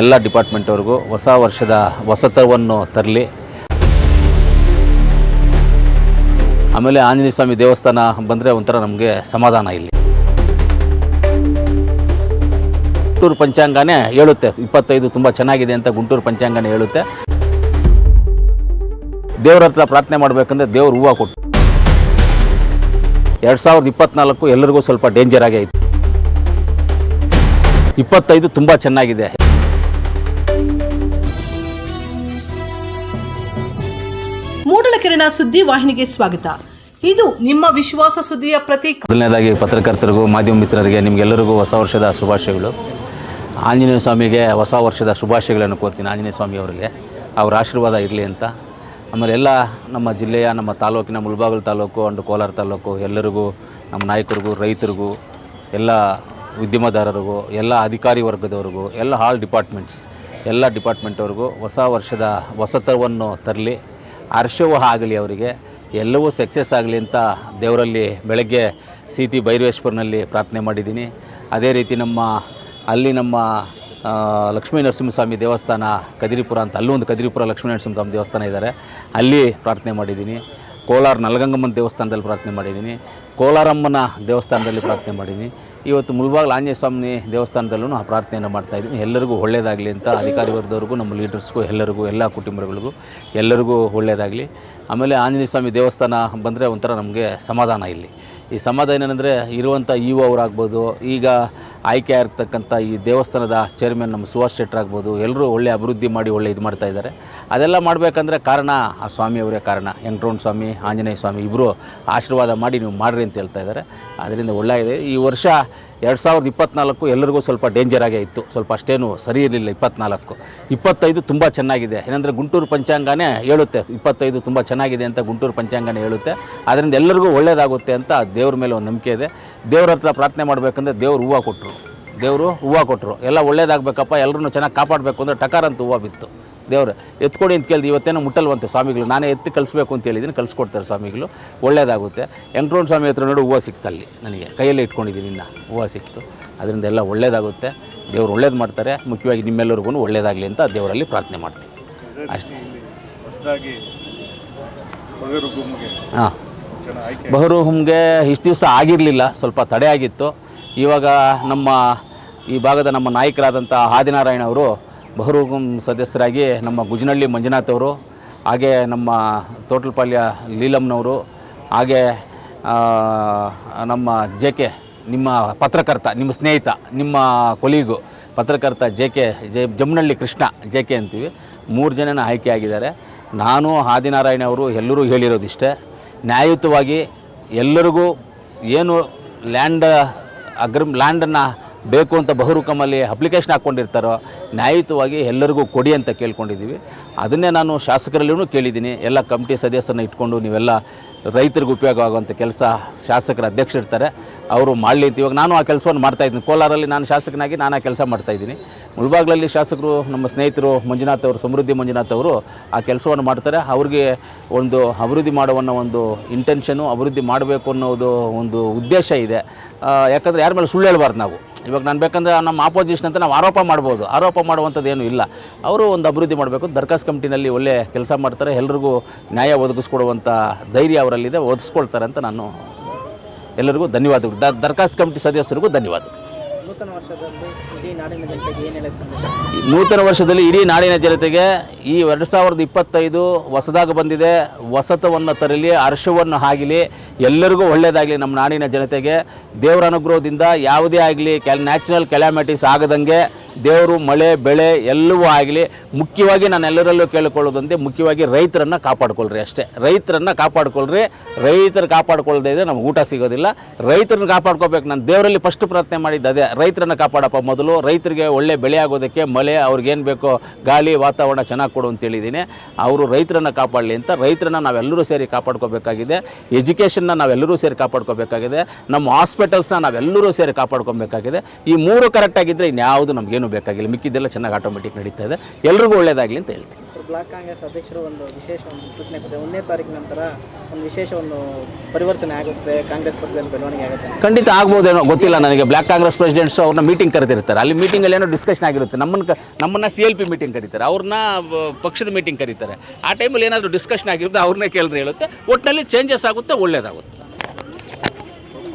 ಎಲ್ಲ ಡಿಪಾರ್ಟ್ಮೆಂಟ್ವರೆಗೂ ಹೊಸ ವರ್ಷದ ಹೊಸತವನ್ನು ತರಲಿ. ಆಮೇಲೆ ಆಂಜನೇಯ ಸ್ವಾಮಿ ದೇವಸ್ಥಾನ ಬಂದರೆ ಒಂಥರ ನಮಗೆ ಸಮಾಧಾನ ಇಲ್ಲಿ. ಗುಂಟೂರು ಪಂಚಾಂಗನೇ ಹೇಳುತ್ತೆ, ಇಪ್ಪತ್ತೈದು ತುಂಬ ಚೆನ್ನಾಗಿದೆ ಅಂತ ಗುಂಟೂರು ಪಂಚಾಂಗನೇ ಹೇಳುತ್ತೆ. ದೇವ್ರ ಹತ್ರ ಪ್ರಾರ್ಥನೆ ಮಾಡಬೇಕಂದ್ರೆ ದೇವ್ರು ಹೂವು ಕೊಟ್ಟು. ಎರಡು ಸಾವಿರದ ಇಪ್ಪತ್ನಾಲ್ಕು ಎಲ್ಲರಿಗೂ ಸ್ವಲ್ಪ ಡೇಂಜರ್ ಆಗೇ ಇತ್ತು ಇಪ್ಪತ್ತೈದು ತುಂಬ ಚೆನ್ನಾಗಿದೆ. ಮೂಡಲಕೆರೆನ ಸುದ್ದಿ ವಾಹಿನಿಗೆ ಸ್ವಾಗತ. ಇದು ನಿಮ್ಮ ವಿಶ್ವಾಸ ಸುದ್ದಿಯ ಪ್ರತೀಕ. ಮೊದಲನೇದಾಗಿ ಪತ್ರಕರ್ತರಿಗೂ ಮಾಧ್ಯಮ ಮಿತ್ರರಿಗೆ ನಿಮಗೆಲ್ಲರಿಗೂ ಹೊಸ ವರ್ಷದ ಶುಭಾಶಯಗಳು. ಆಂಜನೇಯ ಸ್ವಾಮಿಗೆ ಹೊಸ ವರ್ಷದ ಶುಭಾಶಯಗಳನ್ನು ಕೋರ್ತೀನಿ ಆಂಜನೇಯ ಸ್ವಾಮಿ ಅವರಿಗೆ. ಅವರ ಆಶೀರ್ವಾದ ಇರಲಿ ಅಂತ. ಆಮೇಲೆ ಎಲ್ಲ ನಮ್ಮ ಜಿಲ್ಲೆಯ, ನಮ್ಮ ತಾಲೂಕಿನ ಮುಳಬಾಗಿಲು ತಾಲೂಕು ಅಂಡ್ ಕೋಲಾರ ತಾಲೂಕು ಎಲ್ಲರಿಗೂ, ನಮ್ಮ ನಾಯಕರಿಗೂ, ರೈತರಿಗೂ, ಎಲ್ಲ ಉದ್ಯಮದಾರರಿಗೂ, ಎಲ್ಲ ಅಧಿಕಾರಿ ವರ್ಗದವ್ರಿಗೂ, ಎಲ್ಲ ಹಾಲ್ ಡಿಪಾರ್ಟ್ಮೆಂಟ್ಸ್, ಎಲ್ಲ ಡಿಪಾರ್ಟ್ಮೆಂಟ್ವರೆಗೂ ಹೊಸ ವರ್ಷದ ಹೊಸತವನ್ನು ತರಲಿ. ಹರ್ಷವೂ ಆಗಲಿ ಅವರಿಗೆ, ಎಲ್ಲವೂ ಸಕ್ಸಸ್ ಆಗಲಿ ಅಂತ ದೇವರಲ್ಲಿ ಬೆಳಗ್ಗೆ ಸೀತಿ ಭೈರವೇಶ್ವರನಲ್ಲಿ ಪ್ರಾರ್ಥನೆ ಮಾಡಿದ್ದೀನಿ. ಅದೇ ರೀತಿ ನಮ್ಮ, ಅಲ್ಲಿ ನಮ್ಮ ಲಕ್ಷ್ಮೀ ನರಸಿಂಹಸ್ವಾಮಿ ದೇವಸ್ಥಾನ ಕದಿರಿಪುರ ಅಂತ ಅಲ್ಲೂ ಒಂದು ಕದಿರಿಪುರ ಲಕ್ಷ್ಮೀ ನರಸಿಂಹಸ್ವಾಮಿ ದೇವಸ್ಥಾನ ಇದ್ದಾರೆ ಅಲ್ಲಿ ಪ್ರಾರ್ಥನೆ ಮಾಡಿದ್ದೀನಿ. ಕೋಲಾರ ನಲಗಂಗಮ್ಮನ ದೇವಸ್ಥಾನದಲ್ಲಿ ಪ್ರಾರ್ಥನೆ ಮಾಡಿದ್ದೀನಿ. ಕೋಲಾರಮ್ಮನ ದೇವಸ್ಥಾನದಲ್ಲಿ ಪ್ರಾರ್ಥನೆ ಮಾಡಿದ್ದೀನಿ. ಇವತ್ತು ಮುಳ್ಬಾಗ್ಲು ಆಂಜನೇಯ ಸ್ವಾಮಿ ದೇವಸ್ಥಾನದಲ್ಲೂ ಆ ಪ್ರಾರ್ಥನೆಯನ್ನು ಮಾಡ್ತಾಯಿದ್ದೀನಿ ಎಲ್ಲರಿಗೂ ಒಳ್ಳೆಯದಾಗಲಿ ಅಂತ ಅಧಿಕಾರಿ ವರ್ಗದವ್ರಿಗೂ ನಮ್ಮ ಲೀಡರ್ಸ್ಗೂ, ಎಲ್ಲರಿಗೂ, ಎಲ್ಲ ಕುಟುಂಬಗಳಿಗೂ ಎಲ್ಲರಿಗೂ ಒಳ್ಳೆಯದಾಗಲಿ ಆಮೇಲೆ ಆಂಜನೇಯ ಸ್ವಾಮಿ ದೇವಸ್ಥಾನ ಬಂದರೆ ಒಂಥರ ನಮಗೆ ಸಮಾಧಾನ ಇಲ್ಲಿ. ಈ ಸಮಾಧಾನ ಏನಂದರೆ ಇರುವಂಥ ಇ ಒ ಅವರಾಗ್ಬೋದು ಈಗ ಆಯ್ಕೆ ಆಗಿರ್ತಕ್ಕಂಥ ಈ ದೇವಸ್ಥಾನದ ಚೇರ್ಮನ್ ನಮ್ಮ ಸುಭಾಷ್ ಶೆಟ್ಟರ್ ಆಗ್ಬೋದು ಎಲ್ಲರೂ ಒಳ್ಳೆ ಅಭಿವೃದ್ಧಿ ಮಾಡಿ ಒಳ್ಳೆ ಇದು ಮಾಡ್ತಾ ಇದ್ದಾರೆ. ಅದೆಲ್ಲ ಮಾಡಬೇಕಂದ್ರೆ ಕಾರಣ ಆ ಸ್ವಾಮಿಯವರೇ ಕಾರಣ. ವೆಂಕಟರಮಣ ಸ್ವಾಮಿ, ಆಂಜನೇಯ ಸ್ವಾಮಿ ಇಬ್ಬರು ಆಶೀರ್ವಾದ ಮಾಡಿ ನೀವು ಮಾಡಿರಿ ಅಂತ ಹೇಳ್ತಾ ಇದ್ದಾರೆ. ಅದರಿಂದ ಒಳ್ಳೆಯದೆ ಈ ವರ್ಷ ಎರಡು ಸಾವಿರದ ಇಪ್ಪತ್ನಾಲ್ಕು ಎಲ್ಲರಿಗೂ ಸ್ವಲ್ಪ ಡೇಂಜರ್ ಆಗೇ ಇತ್ತು. ಸ್ವಲ್ಪ ಅಷ್ಟೇನು ಸರಿ ಇರಲಿಲ್ಲ ಇಪ್ಪತ್ನಾಲ್ಕು. ಇಪ್ಪತ್ತೈದು ತುಂಬ ಚೆನ್ನಾಗಿದೆ. ಏನಂದರೆ ಗುಂಟೂರು ಪಂಚಾಂಗನೇ ಹೇಳುತ್ತೆ, ಇಪ್ಪತ್ತೈದು ತುಂಬ ಚೆನ್ನಾಗಿದೆ ಅಂತ ಗುಂಟೂರು ಪಂಚಾಂಗನೇ ಹೇಳುತ್ತೆ. ಅದರಿಂದ ಎಲ್ಲರಿಗೂ ಒಳ್ಳೆಯದಾಗುತ್ತೆ ಅಂತ ದೇವ್ರ ಮೇಲೆ ಒಂದು ನಂಬಿಕೆ ಇದೆ. ದೇವ್ರ ಹತ್ರ ಪ್ರಾರ್ಥನೆ ಮಾಡಬೇಕಂದ್ರೆ ದೇವ್ರು ಹೂವು ಕೊಟ್ಟರು ದೇವರು ಹೂವು ಕೊಟ್ಟರು ಎಲ್ಲ ಒಳ್ಳೇದಾಗಬೇಕಪ್ಪ ಎಲ್ಲರೂ ಚೆನ್ನಾಗಿ ಕಾಪಾಡಬೇಕು ಅಂದರೆ ಟಕಾರ ಅಂತ ಹೂವು ಬಿತ್ತು. ದೇವರು ಎತ್ಕೊಡಿ ಅಂತ ಕೇಳಿದ್ರು ಇವತ್ತೇನೋ ಮುಟ್ಟಲ್ವಂತೆ ಸ್ವಾಮಿಗಳು. ನಾನೇ ಎತ್ತಿ ಕಲಿಸ್ಬೇಕು ಅಂತ ಹೇಳಿದ್ದೀನಿ ಕಳಿಸ್ಕೊಡ್ತಾರೆ ಸ್ವಾಮಿಗಳು. ಒಳ್ಳೇದಾಗುತ್ತೆ. ವೆಂಕಟರಮಣ ಸ್ವಾಮಿ ಹತ್ರ ನೋಡಿ ಹೂವು ಸಿಕ್ತಲ್ಲಿ ನನಗೆ. ಕೈಯಲ್ಲಿ ಇಟ್ಕೊಂಡಿದ್ದೀನಿ ಇನ್ನು ಹೂವು ಸಿಕ್ತು. ಅದರಿಂದ ಎಲ್ಲ ಒಳ್ಳೇದಾಗುತ್ತೆ. ದೇವ್ರು ಒಳ್ಳೇದು ಮಾಡ್ತಾರೆ. ಮುಖ್ಯವಾಗಿ ನಿಮ್ಮೆಲ್ಲರಿಗೂ ಒಳ್ಳೇದಾಗಲಿ ಅಂತ ದೇವರಲ್ಲಿ ಪ್ರಾರ್ಥನೆ ಮಾಡ್ತೀನಿ ಅಷ್ಟೇ. ಹಾಂ. ಬಹುರು ಹುಮ್ಗೆ ಇಷ್ಟು ದಿವಸ ಆಗಿರಲಿಲ್ಲ ಸ್ವಲ್ಪ ತಡೆ ಆಗಿತ್ತು. ಇವಾಗ ನಮ್ಮ ಈ ಭಾಗದ ನಮ್ಮ ನಾಯಕರಾದಂಥ ಆದಿನಾರಾಯಣ ಅವರು ಬಹುರೂಗಂ ಸದಸ್ಯರಾಗಿ ನಮ್ಮ ಗುಜನಹಳ್ಳಿ ಮಂಜುನಾಥ್ ಅವರು, ಹಾಗೆ ನಮ್ಮ ತೋಟಲಪಾಳ್ಯ ಲೀಲಮ್ನವರು, ಹಾಗೆ ನಮ್ಮ ಜೆ ಕೆ ನಿಮ್ಮ ಪತ್ರಕರ್ತ, ನಿಮ್ಮ ಸ್ನೇಹಿತ, ನಿಮ್ಮ ಕೊಲೀಗು ಪತ್ರಕರ್ತ J K, J, Jamnalli Krishna J K ಅಂತೀವಿ. ಮೂರು ಜನನ ಆಯ್ಕೆ ಆಗಿದ್ದಾರೆ. ನಾನು, ಆದಿನಾರಾಯಣ ಅವರು ಎಲ್ಲರೂ ಹೇಳಿರೋದಿಷ್ಟೇ, ನ್ಯಾಯಯುತವಾಗಿ ಎಲ್ಲರಿಗೂ ಏನು ಲ್ಯಾಂಡ್ ಅಗ್ರಿ ಲ್ಯಾಂಡನ್ನು ಬೇಕು ಅಂತ ಬಹುರುಕಮಲ್ಲಿ ಅಪ್ಲಿಕೇಶನ್ ಹಾಕ್ಕೊಂಡಿರ್ತಾರೋ, ನ್ಯಾಯಯುತವಾಗಿ ಎಲ್ಲರಿಗೂ ಕೊಡಿ ಅಂತ ಕೇಳ್ಕೊಂಡಿದ್ದೀವಿ. ಅದನ್ನೇ ನಾನು ಶಾಸಕರಲ್ಲೂ ಕೇಳಿದ್ದೀನಿ. ಎಲ್ಲ ಕಮಿಟಿ ಸದಸ್ಯರನ್ನ ಇಟ್ಕೊಂಡು ನೀವೆಲ್ಲ ರೈತರಿಗೆ ಉಪಯೋಗ ಆಗುವಂಥ ಕೆಲಸ ಶಾಸಕರ ಅಧ್ಯಕ್ಷರಿರ್ತಾರೆ. ಅವರು ಮಾಡಲಿ ಅಂತ ಇವಾಗ ನಾನು ಆ ಕೆಲಸವನ್ನು ಮಾಡ್ತಾ ಇದ್ದೀನಿ. ಕೋಲಾರಲ್ಲಿ ನಾನು ಶಾಸಕನಾಗಿ ನಾನು ಆ ಕೆಲಸ ಮಾಡ್ತಾಯಿದ್ದೀನಿ ಮುಳಬಾಗ್ಲಲ್ಲಿ ಶಾಸಕರು ನಮ್ಮ ಸ್ನೇಹಿತರು ಮಂಜುನಾಥ್ ಅವರು, ಸಮೃದ್ಧಿ ಮಂಜುನಾಥ್ ಅವರು ಆ ಕೆಲಸವನ್ನು ಮಾಡ್ತಾರೆ. ಅವ್ರಿಗೆ ಒಂದು ಅಭಿವೃದ್ಧಿ ಮಾಡುವನ್ನೋ ಒಂದು ಇಂಟೆನ್ಷನು ಅಭಿವೃದ್ಧಿ ಮಾಡಬೇಕು ಅನ್ನೋದು ಒಂದು ಉದ್ದೇಶ ಇದೆ. ಯಾಕಂದರೆ ಯಾರ ಮೇಲೆ ಸುಳ್ಳು ಹೇಳ್ಬಾರ್ದು ನಾವು. ಇವಾಗ ನಾನು ಬೇಕಂದ್ರೆ ನಮ್ಮ ಆಪೋಸಿಷನ್ ಅಂತ ನಾವು ಆರೋಪ ಮಾಡ್ಬೋದು. ಆರೋಪ ಮಾಡುವಂಥದ್ದು ಏನೂ ಇಲ್ಲ. ಅವರು ಒಂದು ಅಭಿವೃದ್ಧಿ ಮಾಡಬೇಕು. ದರ್ಖಾಸ್ ಕಮಿಟಿನಲ್ಲಿ ಒಳ್ಳೆ ಕೆಲಸ ಮಾಡ್ತಾರೆ. ಎಲ್ರಿಗೂ ನ್ಯಾಯ ಒದಗಿಸ್ಕೊಡುವಂಥ ಧೈರ್ಯ ಅವರಲ್ಲಿದೆ ಓದಿಸ್ಕೊಳ್ತಾರೆ ಅಂತ ನಾನು ಎಲ್ಲರಿಗೂ ಧನ್ಯವಾದಗಳು. ದ ದರ್ಖಾಸ್ ಕಮಿಟಿ ಸದಸ್ಯರಿಗೂ ಧನ್ಯವಾದಗಳು. ನೂತನ ವರ್ಷದಲ್ಲಿ ಇಡೀ ನಾಡಿನ ಜನತೆಗೆ ಈ ಎರಡು ಸಾವಿರದ ಇಪ್ಪತ್ತೈದು ಹೊಸದಾಗಿ ಬಂದಿದೆ. ಹೊಸತವನ್ನು ತರಲಿ ಹರ್ಷವನ್ನು ಆಗಲಿ ಎಲ್ಲರಿಗೂ ಒಳ್ಳೆಯದಾಗಲಿ ನಮ್ಮ ನಾಡಿನ ಜನತೆಗೆ. ದೇವರ ಅನುಗ್ರಹದಿಂದ ಯಾವುದೇ ಆಗಲಿ ಕ್ಯಾಲ್ ನ್ಯಾಚುರಲ್ ಕೆಲಾಮಿಟೀಸ್ ಆಗದಂಗೆ ದೇವರು, ಮಳೆ, ಬೆಳೆ ಎಲ್ಲವೂ ಆಗಲಿ, ಮುಖ್ಯವಾಗಿ ನಾನು ಎಲ್ಲರಲ್ಲೂ ಕೇಳಿಕೊಳ್ಳೋದಂತೆ ಮುಖ್ಯವಾಗಿ ರೈತರನ್ನು ಕಾಪಾಡ್ಕೊಳ್ರಿ ಅಷ್ಟೇ. ರೈತರನ್ನು ಕಾಪಾಡ್ಕೊಳ್ರಿ. ರೈತರು ಕಾಪಾಡ್ಕೊಳ್ದೇ ಇದ್ರೆ ನಮ್ಗೆ ಊಟ ಸಿಗೋದಿಲ್ಲ. ರೈತರನ್ನ ಕಾಪಾಡ್ಕೋಬೇಕು. ನಾನು ದೇವರಲ್ಲಿ ಫಸ್ಟ್ ಪ್ರಾರ್ಥನೆ ಮಾಡಿದ್ದು ಅದೇ. ರೈತರನ್ನ ಕಾಪಾಡಪ್ಪ ಮೊದಲು. ರೈತರಿಗೆ ಒಳ್ಳೆ ಬೆಳೆ ಆಗೋದಕ್ಕೆ ಮಳೆ ಅವ್ರಿಗೇನು ಬೇಕೋ ಗಾಳಿ, ವಾತಾವರಣ ಚೆನ್ನಾಗಿ ಕೊಡು ಅಂತ ಹೇಳಿದ್ದೀನಿ. ಅವರು ರೈತರನ್ನ ಕಾಪಾಡಲಿ ಅಂತ. ರೈತರನ್ನ ನಾವೆಲ್ಲರೂ ಸೇರಿ ಕಾಪಾಡ್ಕೋಬೇಕಾಗಿದೆ. ಎಜುಕೇಷನ್ನ ನಾವೆಲ್ಲರೂ ಸೇರಿ ಕಾಪಾಡ್ಕೋಬೇಕಾಗಿದೆ. ನಮ್ಮ ಹಾಸ್ಪಿಟಲ್ಸ್ನ ನಾವೆಲ್ಲರೂ ಸೇರಿ ಕಾಪಾಡ್ಕೊಬೇಕಾಗಿದೆ. ಈ ಮೂರು ಕರೆಕ್ಟಾಗಿದ್ದರೆ ಇನ್ಯಾವುದು ನಮಗೇನು ಬೇಕಾಗಿಲ್ಲ ಮಿಕ್ಕಿದ್ದೆಲ್ಲ ಚೆನ್ನಾಗಿ ಆಟೋಮೆಟಿಕ್ ನಡೀತಾ ಇದೆ. ಎಲ್ರಿಗೂ ಒಳ್ಳೇದಾಗಲಿ ಅಂತ ಹೇಳ್ತೀನಿ. ಬ್ಲಾಕ್ ಕಾಂಗ್ರೆಸ್ ಅಧ್ಯಕ್ಷರು ಒಂದು ವಿಶೇಷ ಒಂದು ಸೂಚನೆ ಕೊಟ್ಟರೆ ಒಂದನೇ ತಾರೀಕು ನಂತರ ಒಂದು ವಿಶೇಷ ಒಂದು ಪರಿವರ್ತನೆ ಆಗುತ್ತೆ ಕಾಂಗ್ರೆಸ್ ಪಕ್ಷದಲ್ಲಿ ಬೆಳವಣಿಗೆ ಆಗುತ್ತೆ ಖಂಡಿತ ಆಗ್ಬೋದೇನೋ ಗೊತ್ತಿಲ್ಲ ನನಗೆ. ಬ್ಲಾಕ್ ಕಾಂಗ್ರೆಸ್ ಪ್ರೆಸಿಡೆಂಟ್ಸ್ ಅವ್ರನ್ನ ಮೀಟಿಂಗ್ ಕರೆದಿರ್ತಾರೆ. ಅಲ್ಲಿ ಮೀಟಿಂಗಲ್ಲಿ ಏನೋ ಡಿಸ್ಕಷನ್ ಆಗಿರುತ್ತೆ. ನಮ್ಮನ್ನ ನಮ್ಮನ್ನ ಸಿ ಎಲ್ ಪಿ ಮೀಟಿಂಗ್ ಕರೀತಾರೆ. ಅವ್ರನ್ನ ಪಕ್ಷದ ಮೀಟಿಂಗ್ ಕರೀತಾರೆ. ಆ ಟೈಮಲ್ಲಿ ಏನಾದರೂ ಡಿಸ್ಕಷನ್ ಆಗಿರುತ್ತೆ ಅವ್ರನ್ನೇ ಕೇಳಿದ್ರೆ ಹೇಳುತ್ತೆ. ಒಟ್ಟಿನಲ್ಲಿ ಚೇಂಜಸ್ ಆಗುತ್ತೆ ಒಳ್ಳೇದಾಗುತ್ತೆ.